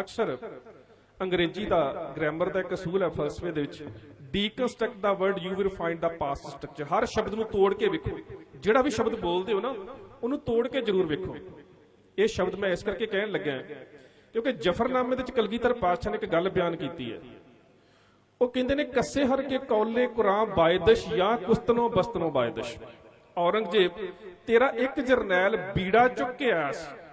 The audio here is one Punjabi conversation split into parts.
ਅਕਸਰ ਅੰਗਰੇਜ਼ੀ ਦਾ ਗ੍ਰਾਮਰ ਦਾ ਇੱਕ ਅਸੂਲ ਹੈ ਫਲਸਫੇ ਦੇ ਵਿੱਚ। Deconstruct the word you will find the past structure ਹਰ ਸ਼ਬਦ ਨੂੰ ਤੋੜ ਕੇ ਵੇਖੋ। ਜਿਹੜਾ ਵੀ ਸ਼ਬਦ ਬੋਲਦੇ ਹੋ ਨਾ, ਉਹਨੂੰ ਤੋੜ ਕੇ ਜ਼ਰੂਰ ਵੇਖੋ। ਇਹ ਸ਼ਬਦ ਮੈਂ ਇਸ ਕਰਕੇ ਕਹਿਣ ਲੱਗਾ ਕਿਉਂਕਿ ਜਫਰਨਾਮੇ ਦੇ ਵਿੱਚ ਕਲਗੀਧਰ ਪਾਤਸ਼ਾਹ ਨੇ ਇੱਕ ਗੱਲ ਬਿਆਨ ਕੀਤੀ ਹੈ। ਉਹ ਕਹਿੰਦੇ ਨੇ, ਕੱਸੇ ਹਰ ਕੇ ਕੌਲੇ ਕੁਰਾਨ ਬਾਇਦਸ਼ ਜਾਂ ਕੁਸਤਨੋ ਬਸਤਨੋ ਬਾਇਦਸ਼। ਔਰੰਗਜ਼ੇਬ, ਤੇਰਾ ਇੱਕ ਜਰਨੈਲ ਬੀੜਾ ਚੁੱਕ ਕੇ ਆਇਆ ਸੀ।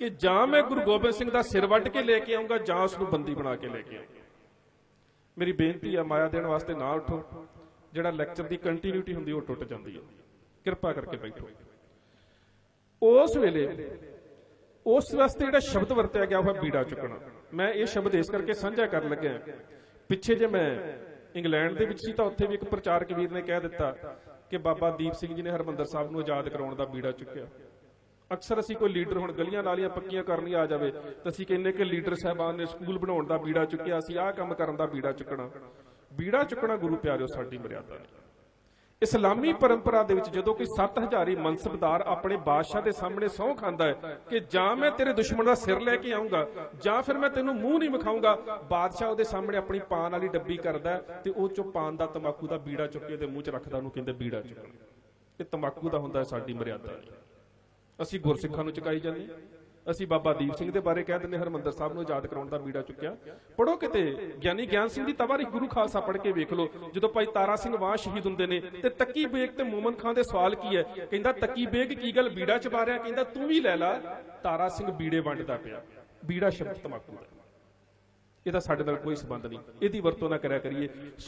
ਕਿ ਜਾਂ ਮੈਂ ਗੁਰੂ ਗੋਬਿੰਦ ਸਿੰਘ ਦਾ ਸਿਰ ਵੱਢ ਕੇ ਲੈ ਕੇ ਆਉਂਗਾ ਜਾਂ ਉਸ ਨੂੰ ਬੰਦੀ ਬਣਾ ਕੇ ਲੈ ਕੇ ਆਉਂਗਾ ਮੇਰੀ ਬੇਨਤੀ ਆ ਮਾਇਆ ਦੇਣ ਵਾਸਤੇ ਨਾ ਉਠੋ। ਜਿਹੜਾ ਲੈਕਚਰ ਦੀ ਕੰਟੀਨਿਊਟੀ ਹੁੰਦੀ ਉਹ ਟੁੱਟ ਜਾਂਦੀ ਹੈ ਕਿਰਪਾ ਕਰਕੇ ਬੈਠੋ। ਉਸ ਵੇਲੇ ਉਸ ਵਾਸਤੇ ਜਿਹੜਾ ਸ਼ਬਦ ਵਰਤਿਆ ਗਿਆ ਉਹ ਹੈ ਬੀੜਾ ਚੁੱਕਣਾ। ਮੈਂ ਇਹ ਸ਼ਬਦ ਇਸ ਕਰਕੇ ਸਾਂਝਾ ਕਰਨ ਲੱਗਿਆ ਪਿੱਛੇ ਜੇ ਮੈਂ ਇੰਗਲੈਂਡ ਦੇ ਵਿੱਚ ਸੀ ਤਾਂ ਉੱਥੇ ਵੀ ਇੱਕ ਪ੍ਰਚਾਰਕ ਵੀਰ ਨੇ ਕਹਿ ਦਿੱਤਾ ਕਿ ਬਾਬਾ ਦੀਪ ਸਿੰਘ ਜੀ ਨੇ ਹਰਮੰਦਰ ਸਾਹਿਬ ਨੂੰ ਆਜ਼ਾਦ ਕਰਾਉਣ ਦਾ ਬੀੜਾ ਚੁੱਕਿਆ। ਅਕਸਰ ਅਸੀਂ ਕੋਈ ਲੀਡਰ ਹੁਣ ਗਲੀਆਂ ਨਾਲੀਆਂ ਪੱਕੀਆਂ ਕਰਨੀ ਆ ਜਾਵੇ, ਤਾਂ ਅਸੀਂ ਕਹਿੰਨੇ ਕਿ ਲੀਡਰ ਸਾਹਿਬਾਨ ਨੇ ਸਕੂਲ ਬਣਾਉਣ ਦਾ ਬੀੜਾ ਚੁੱਕਿਆ, ਅਸੀਂ ਆਹ ਕੰਮ ਕਰਨ ਦਾ ਬੀੜਾ ਚੁੱਕਣਾ। ਬੀੜਾ ਚੁੱਕਣਾ ਗੁਰੂ ਪਿਆਰਿਓ ਸਾਡੀ ਮਰਿਆਦਾ ਨਹੀਂ। ਇਸਲਾਮੀ ਪਰੰਪਰਾ ਦੇ ਵਿੱਚ ਜਦੋਂ ਕੋਈ 7000 ਮਨਸਬਦਾਰ ਆਪਣੇ ਬਾਦਸ਼ਾਹ ਦੇ ਸਾਹਮਣੇ ਸਹੁੰ ਖਾਂਦਾ ਹੈ ਕਿ ਜਾਂ ਮੈਂ ਤੇਰੇ ਦੁਸ਼ਮਣ ਦਾ ਸਿਰ ਲੈ ਕੇ ਆਉਂਗਾ ਜਾਂ ਫਿਰ ਮੈਂ ਤੈਨੂੰ ਮੂੰਹ ਨਹੀਂ ਵਿਖਾਉਂਗਾ ਬਾਦਸ਼ਾਹ ਉਹਦੇ ਸਾਹਮਣੇ ਆਪਣੀ ਪਾਨ ਵਾਲੀ ਡੱਬੀ ਕਰਦਾ ਤੇ ਉਹ ਚੋਂ ਪਾਨ ਦਾ ਤੰਬਾਕੂ ਦਾ ਬੀੜਾ ਚੁੱਕ ਕੇ ਉਹਦੇ ਮੂੰਹ 'ਚ ਰੱਖਦਾ, ਉਹਨੂੰ ਕਹਿੰਦੇ ਬੀੜਾ ਚੁੱਕਣਾ। ਇਹ ਤੰਬਾਕੂ ਦਾ ਹੁੰਦਾ ਸਾਡੀ ਮਰਿਆਦਾ ਨਹੀਂ। ਅਸੀਂ ਗੁਰਸਿੱਖਾਂ ਨੂੰ ਚੁਕਾਈ ਜਾਂਦੇ ਹਾਂ। ਅਸੀਂ ਬਾਬਾ ਦੀਪ ਸਿੰਘ ਦੇ ਬਾਰੇ ਕਹਿ ਦਿੰਦੇ ਹਰਮੰਦਰ ਸਾਹਿਬ ਨੂੰ ਆਜ਼ਾਦ ਕਰਾਉਣ ਦਾ ਬੀੜਾ ਚੁੱਕਿਆ। ਪੜੋ ਕਿਤੇ, ਗਿਆਨੀ ਗਿਆਨ ਸਿੰਘ ਦੀ ਤਵਾਰੀਖ ਗੁਰੂ ਖਾਲਸਾ ਪੜ੍ਹ ਕੇ ਵੇਖ ਲਓ, ਜਦੋਂ ਭਾਈ ਤਾਰਾ ਸਿੰਘ ਵਾਹ ਸ਼ਹੀਦ ਹੁੰਦੇ ਨੇ, ਤੇ ਤੱਕੀ ਬੇਗ ਤੇ ਮੂਮਨ ਖਾਨ ਦੇ ਸਵਾਲ ਕੀ ਹੈ? ਕਹਿੰਦਾ, ਤੱਕੀ ਬੇਗ ਕੀ ਗੱਲ ਬੀੜਾ ਚ ਰਿਹਾ? ਕਹਿੰਦਾ, ਤੂੰ ਵੀ ਲੈ ਲਾ। ਤਾਰਾ ਸਿੰਘ ਬੀੜੇ ਵੰਡਦਾ ਪਿਆ। ਬੀੜਾ ਸ਼ਬਦ ਤਮਾਕੂ ਦਾ। ਇਹਦਾ ਸਾਡੇ ਨਾਲ ਕੋਈ ਸੰਬੰਧ ਨਹੀਂ। ਇਹਦੀ ਵਰਤੋਂ ਨਾ ਕਰਿਆ ਕਰੀਏ।